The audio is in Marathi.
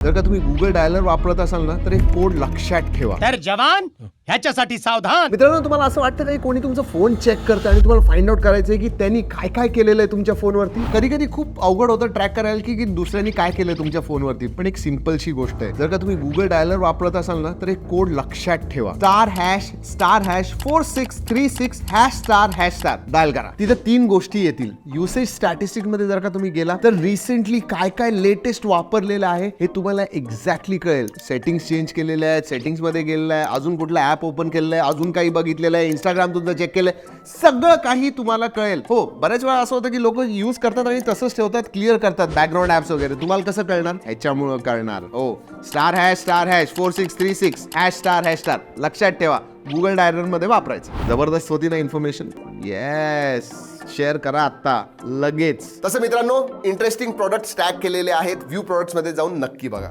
जर का तुम्ही गुगल डायलर वापरत असाल ना तर एक कोड लक्षात ठेवा. तर जवान ह्याच्यासाठी सावधान. मित्रांनो तुम्हाला असं वाटतं का की कोणी तुमचा फोन चेक करतं आणि तुम्हाला फाइंड आउट करायचं आहे की त्यांनी काय काय केलेलं आहे तुमच्या फोनवरती कधी कधी खूप अवघड होतं ट्रॅक करायला की की दुसऱ्यांनी काय केलंय तुमच्या फोनवरती पण एक सिम्पलशी गोष्ट आहे. जर का तुम्ही गुगल डायलर वापरत असाल ना तर एक कोड लक्षात ठेवा. Star hash star hash four six three six hash star hash star dial करा. तिथं तीन गोष्टी येतील. युसेज स्टॅटिस्टिकमध्ये जर का तुम्ही गेला तर रिसेंटली काय काय लेटेस्ट वापरलेलं आहे हे तुम्हाला एक्झॅक्टली कळेल. सेटिंग्स चेंज केलेले आहेत सेटिंग्समध्ये गेलेलं आहे अजून कुठला ऍप ओपन केलेलं आहे अजून काही बघितलेलं आहे इंस्टाग्राम तुमचं चेक आहे सगळं काही तुम्हाला कळेल. हो बऱ्याच वेळा असं होतं की लोक यूज करतात आणि तसंच ठेवतात क्लिअर करतात बॅकग्राऊंड ॲप्स वगैरे. तुम्हाला कसं कळणार? ह्याच्यामुळं कळणार. हो. Star hash star hash four six three six hash star hash star लक्षात ठेवा. गुगल डायरमध्ये वापरायचं. जबरदस्त होती ना इन्फॉर्मेशन येस शेअर करा आता लगेच. तसं मित्रांनो इंटरेस्टिंग प्रोडक्ट स्टॅक केलेले आहेत. व्ह्यू प्रोडक्ट्समध्ये जाऊन नक्की बघा.